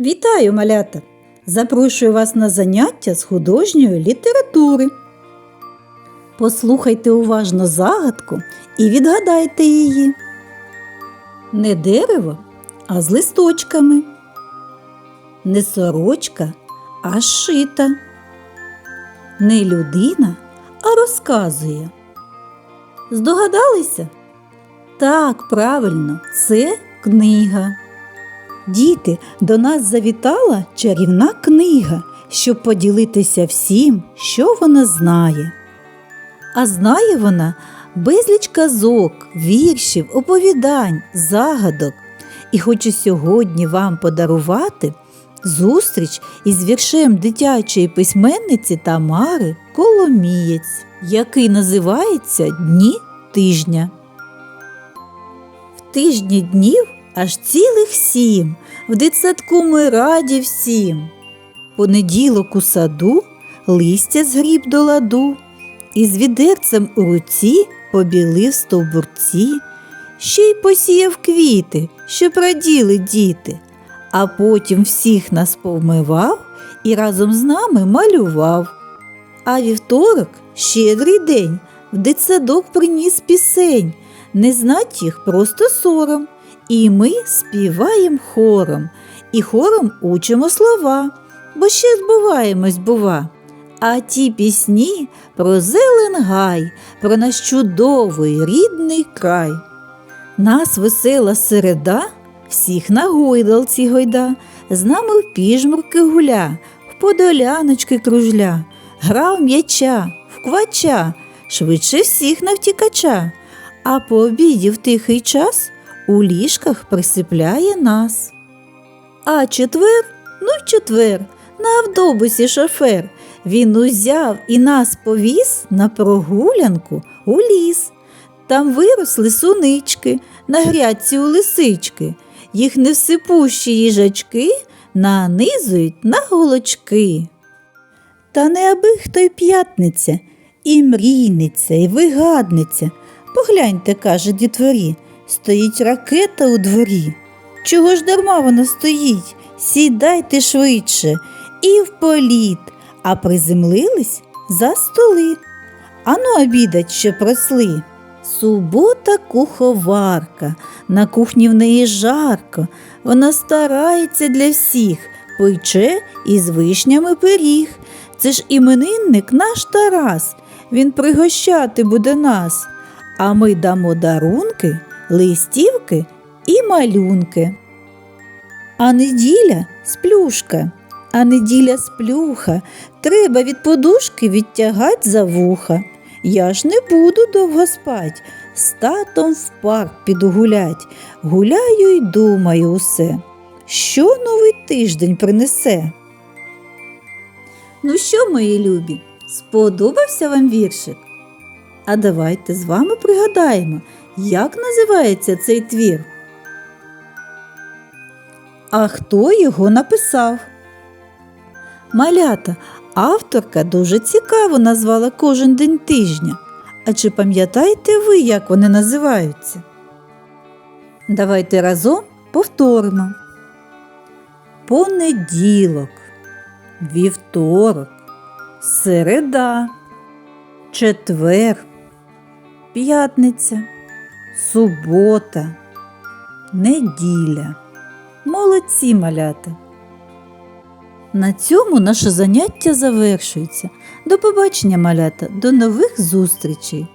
Вітаю, малята! Запрошую вас на заняття з художньої літератури. Послухайте уважно загадку і відгадайте її. Не дерево, а з листочками. Не сорочка, а шита. Не людина, а розказує. Здогадалися? Так, правильно, це книга. Діти, до нас завітала чарівна книга, щоб поділитися всім, що вона знає. А знає вона безліч казок, віршів, оповідань, загадок. І хочу сьогодні вам подарувати зустріч із віршем дитячої письменниці Тамари Коломієць, який називається Дні тижня. В тижні днів аж цілих сім, в дитсадку ми раді всім. Понеділок у саду листя згріб до ладу, і з відерцем у руці побілив стовбурці, ще й посіяв квіти, щоб раділи діти, а потім всіх нас повмивав і разом з нами малював. А вівторок, щедрий день, в дитсадок приніс пісень, не знать їх просто сором. І ми співаєм хором, і хором учимо слова, бо ще збуваємось, бува. А ті пісні про зелен гай, про наш чудовий рідний край. Нас весела середа, всіх на гойдалці гойда, з нами в піжмурки гуля, в подоляночки кружля, гра в м'яча, в квача, швидше всіх навтікача, а по обіді в тихий час у ліжках присипляє нас. А четвер, ну й четвер, на автобусі шофер. Він узяв і нас повіз на прогулянку у ліс. Там виросли сунички, на грядці у лисички. Їх невсипущі їжачки нанизують на голочки. Та не аби хто й п'ятниця, і мрійниця, і вигадниця. Погляньте, каже дітворі, стоїть ракета у дворі. Чого ж дарма вона стоїть? Сідайте швидше і в політ, а приземлились за столи. Ану обідать, що просли. Субота куховарка, на кухні в неї жарко, вона старається для всіх, пече із вишнями пиріг. Це ж іменинник наш Тарас, він пригощати буде нас, а ми дамо дарунки, листівки і малюнки. А неділя сплюшка, а неділя сплюха, треба від подушки відтягать за вуха. Я ж не буду довго спать, з татом в парк піду гулять, гуляю й думаю усе, що новий тиждень принесе. Ну що, мої любі, сподобався вам віршик? А давайте з вами пригадаємо, як називається цей твір. А хто його написав? Малята, авторка дуже цікаво назвала кожен день тижня. А чи пам'ятаєте ви, як вони називаються? Давайте разом повторимо. Понеділок, вівторок, середа, четвер, п'ятниця, субота, неділя. Молодці малята! На цьому наше заняття завершується. До побачення, малята, до нових зустрічей!